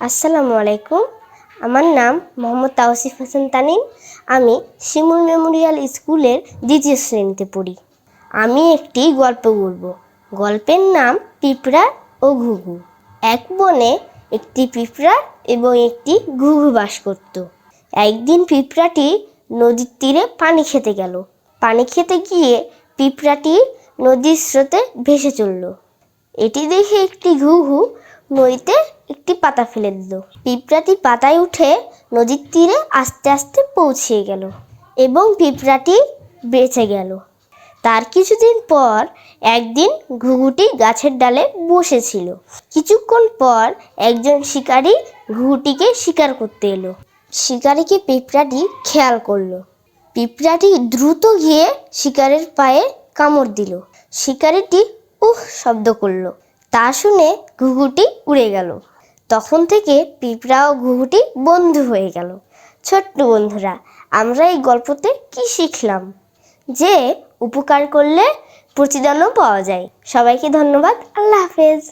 আসসালামু আলাইকুম। আমার নাম মোহাম্মদ তাওসিফ হাসান তানিম। আমি শিমুল মেমোরিয়াল স্কুলের দ্বিতীয় শ্রেণীতে পড়ি। আমি একটি গল্প বলব। গল্পের নাম পিঁপড়া ও ঘুঘু। এক বনে একটি পিঁপড়া এবং একটি ঘুঘু বাস করত। একদিন পিঁপড়াটি নদীর তীরে পানি খেতে গেল। পানি খেতে গিয়ে পিঁপড়াটি নদীর স্রোতে ভেসে চলল। এটি দেখে একটি ঘুঘু নদীতে একটি পাতা ফেলে দিল। পিঁপড়াটি পাতায় উঠে নদীর তীরে আস্তে আস্তে পৌঁছে গেল এবং পিঁপড়াটি বেঁচে গেল। তার কিছুদিন পর একদিন ঘুঘুটি গাছের ডালে বসেছিল। কিছুক্ষণ পর একজন শিকারি ঘুঘুটিকে শিকার করতে এলো। শিকারিকে পিঁপড়াটি খেয়াল করল। পিঁপড়াটি দ্রুত গিয়ে শিকারের পায়ে কামড় দিল। শিকারিটি উহ শব্দ করল। তা শুনে ঘুঘুটি উড়ে গেল। তখন থেকে পিঁপড়া ও ঘুঘুটি বন্ধু হয়ে গেল। ছোট্ট বন্ধুরা, আমরা এই গল্পতে কি শিখলাম? যে উপকার করলে প্রতিদানও পাওয়া যায়। সবাইকে ধন্যবাদ। আল্লাহ হাফেজ।